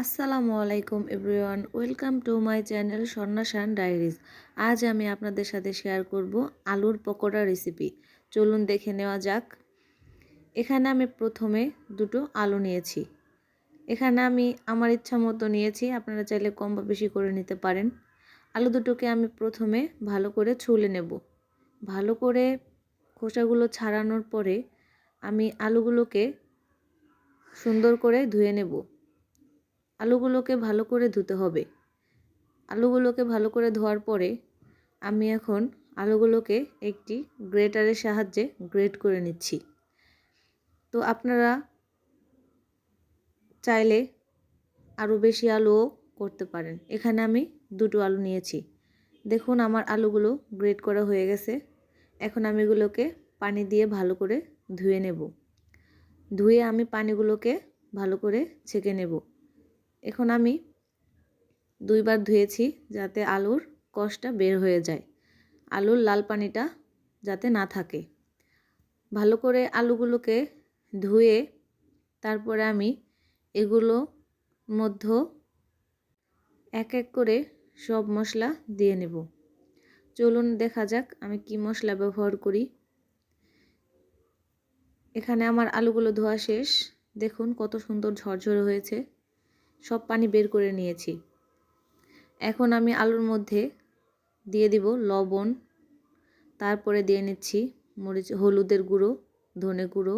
আসসালামু আলাইকুম everyone, welcome to my channel স্বর্ণাশান diaries. আজ আমি আপনাদের সাথে শেয়ার করব আলুর পকোড়া রেসিপি। চলুন দেখে নেওয়া যাক। এখানে আমি প্রথমে দুটো আলু নিয়েছি। এখানে আমি আমার ইচ্ছা মতো নিয়েছি, আপনারা চাইলে কম বা বেশি করে নিতে পারেন। আলু দুটোকে আমি প্রথমে ভালো করে ছুলে নেব। ভালো করে খোসাগুলো ছাড়ানোর পরে আমি আলুগুলোকে সুন্দর করে ধুয়ে নেব। আলুগুলোকে ভালো করে ধুতে হবে। আলুগুলোকে ভালো করে ধোয়ার পরে আমি এখন আলুগুলোকে একটি গ্রেটারের সাহায্যে গ্রেট করে নিচ্ছি। তো আপনারা চাইলে আরও বেশি আলুও করতে পারেন। এখানে আমি দুটো আলু নিয়েছি। দেখুন আমার আলুগুলো গ্রেট করা হয়ে গেছে। এখন আমি এগুলোকে পানি দিয়ে ভালো করে ধুয়ে নেব। ধুয়ে আমি পানিগুলোকে ভালো করে ছেঁকে নেব। এখন আমি দুইবার ধুয়েছি যাতে আলুর কষটা বের হয়ে যায়। আলুর লাল পানিটা যাতে না থাকে। ভালো করে আলুগুলোকে ধুয়ে তারপরে আমি এগুলো মধ্য এক এক করে সব মশলা দিয়ে নেব। চলুন দেখা যাক আমি কি মশলা ব্যবহার করি। এখানে আমার আলুগুলো ধোয়া শেষ। দেখুন কত সুন্দর ঝরঝরে হয়েছে। সব পানি বের করে নিয়েছি। এখন আমি আলুর মধ্যে দিয়ে দিব লবণ, তারপরে দিয়ে নিচ্ছি মরিচ, হলুদের গুঁড়ো, ধনে গুঁড়ো,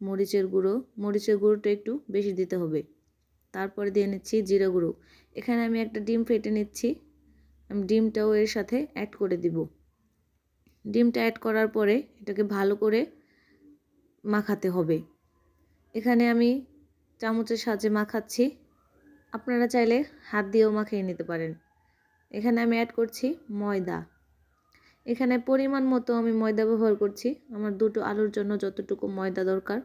মরিচের গুঁড়ো। মরিচের গুঁড়োটা একটু বেশি দিতে হবে। তারপরে দিয়ে নিচ্ছি জিরে গুঁড়ো। এখানে আমি একটা ডিম ফেটে নিচ্ছি। আমি ডিমটাও এর সাথে অ্যাড করে দিব। ডিমটা অ্যাড করার পরে এটাকে ভালো করে মাখাতে হবে। এখানে আমি চামচের সাহায্যে মাখাচ্ছি। আপনারা চাইলে হাত দিয়েও মাখিয়ে নিতে পারেন। এখানে আমি অ্যাড করছি ময়দা। এখানে পরিমাণ মতো আমি ময়দা ব্যবহার করছি। আমার দুটো আলুর জন্য যতটুকু ময়দা দরকার,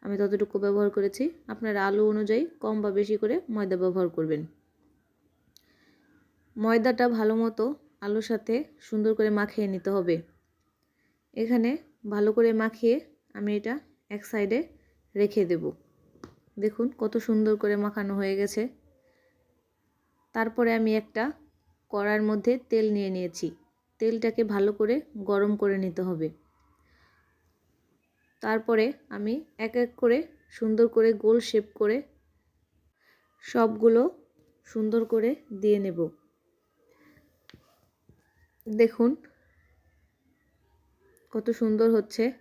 আমি ততটুকু ব্যবহার করেছি। আপনারা আলু অনুযায়ী কম বা বেশি করে ময়দা ব্যবহার করবেন। ময়দাটা ভালো মতো আলুর সাথে সুন্দর করে মাখিয়ে নিতে হবে। এখানে ভালো করে মাখিয়ে আমি এটা এক সাইডে রেখে দেব। দেখুন কত সুন্দর করে মাখানো হয়ে গেছে। তারপরে আমি একটা কড়ার মধ্যে তেল নিয়ে নিয়েছি। তেলটাকে ভালো করে গরম করে নিতে হবে। তারপরে আমি এক এক করে সুন্দর করে গোল শেপ করে সবগুলো সুন্দর করে দিয়ে নেব। দেখুন কত সুন্দর হচ্ছে।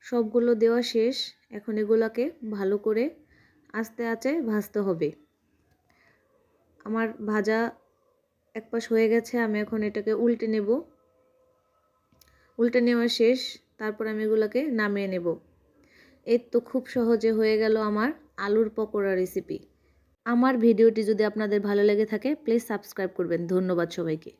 সবগুলো দেওয়া শেষ। এখন এগুলোকে ভালো করে আস্তে আস্তে ভাজতে হবে। আমার ভাজা এক পাশ হয়ে গেছে, আমি এখন এটাকে উল্টে নেব। উল্টে নেওয়া শেষ, তারপর আমি এগুলোকে নামিয়ে নেব। এর তো খুব সহজে হয়ে গেল আমার আলুর পকোড়া রেসিপি আমার ভিডিওটি যদি আপনাদের ভালো লেগে থাকে প্লিজ সাবস্ক্রাইব করবেন। ধন্যবাদ সবাইকে।